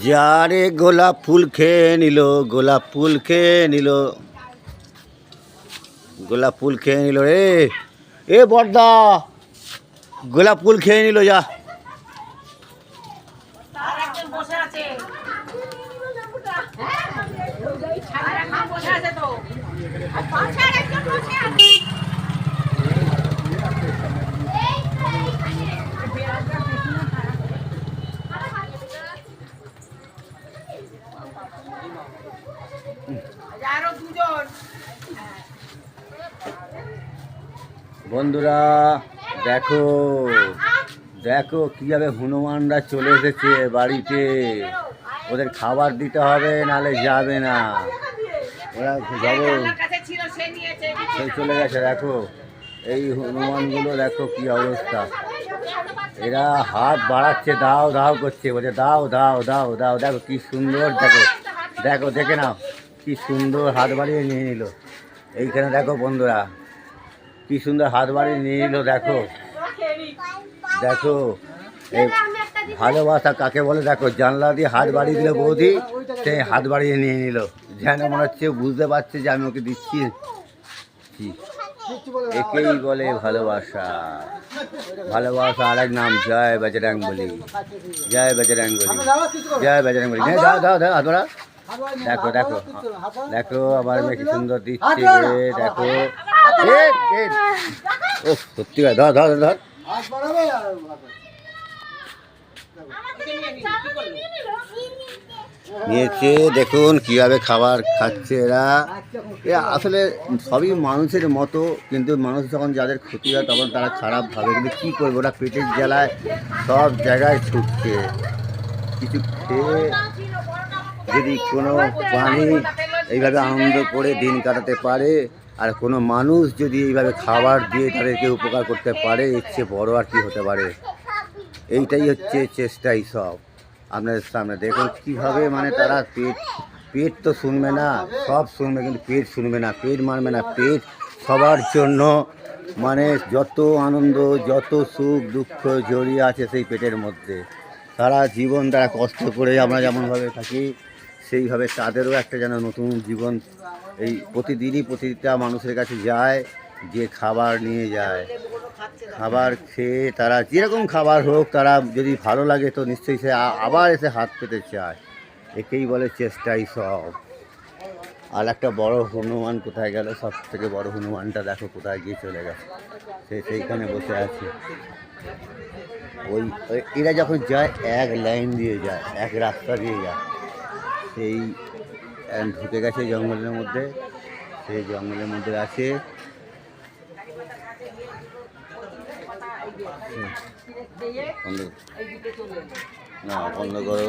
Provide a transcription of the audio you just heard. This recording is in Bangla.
যারে গোলাপ ফুল খেয়ে নিল গোলাপ ফুল খেয়ে নিল। গোলাপ ফুল খেয়ে নিল রে। এ বর্দা গোলাপ ফুল খেয়ে নিল যা। বসে আছে। বসে আছে তো পাশে আর একজন বসে আছে আরও দুজন বন্ধুরা, দেখো দেখো কীভাবে হনুমানরা চলে এসেছে বাড়িতে। ওদের খাবার দিতে হবে, নালে যাবে না। ওরা যাব। সেই চলে গেছে, দেখো। এই হনুমানগুলো, দেখো কি অবস্থা। এরা হাত বাড়াচ্ছে, দাও দাও করছে। বলছে, দাও দাও দাও দাও। দেখো কি সুন্দর, দেখো। দেখো, দেখে নাও, কি সুন্দর হাত বাড়িয়ে নিয়ে নিল। এইখানে দেখো বন্ধুরা কি সুন্দর হাত বাড়িয়ে নিয়ে নিল দেখো। দেখো ভালোবাসা কাকে বলে? দেখো জানলা দিয়ে হাত বাড়িয়ে দিল বৌদি সে হাত বাড়িয়ে নিয়ে নিল। যেন মনে হচ্ছে বুঝতে পারছে যে আমি ওকে দিচ্ছি। একেই বলে ভালোবাসা। ভালোবাসা আর এক নাম জয় বজরং বলি জয় বজরং বলি জয় বজরং বলি নে, দাও দাও দাও হাত বাড়াও। দেখো দেখো দেখো আবার মেয়ে কি সুন্দর দিচ্ছে রে, দেখো। ও সত্যি কথা ধর ধর ধর নিয়েছে দেখুন কীভাবে খাবার খাচ্ছে এরা। এ আসলে সবই মানুষের মতো কিন্তু মানুষ যখন যাদের ক্ষতি হয় তখন তারা খারাপ ভাবে। কিন্তু কী করব ওরা পেটের জ্বালায় সব জায়গায় ছুটছে। কিছু খেয়ে যদি কোনো প্রাণী এইভাবে আনন্দ করে দিন কাটাতে পারে, আর কোনো মানুষ যদি এইভাবে খাবার দিয়ে তাদেরকে উপকার করতে পারে, এর চেয়ে বড় আর কি হতে পারে? এইটাই হচ্ছে চেষ্টাই সব। আপনাদের সামনে দেখুন কীভাবে মানে তারা পেট পেট তো শুনবে না, সব শুনবে, কিন্তু পেট শুনবে না, পেট মানবে না, পেট সবার জন্য মানে যত আনন্দ, যত সুখ, দুঃখ জড়িয়ে আছে সেই পেটের মধ্যে। সারা জীবন তারা কষ্ট করে আমরা যেমনভাবে থাকি সেইভাবে তাদেরও একটা যেন নতুন জীবন এই প্রতিদিনই প্রতিটা মানুষের কাছে যায় যে খাবার নিয়ে যায়। খাবার খেয়ে তারা যেরকম খাবার হোক, তারা যদি ভালো লাগে তো নিশ্চয়ই সে আবার এসে হাত পেতে চায়। একেই বলে চেষ্টাই সব। আর একটা বড় হনুমান কোথায় গেল? সব থেকে বড় হনুমানটা দেখো কোথায় গিয়ে চলে গেছে। সে সেইখানে বসে আছে। ওই ওই- এরা যখন যায়, এক লাইন দিয়ে যায়, এক রাস্তা দিয়ে যায়। সেই ঢুকে গেছে জঙ্গলের মধ্যে সেই জঙ্গলের মধ্যে আছে। না বন্ধ করো।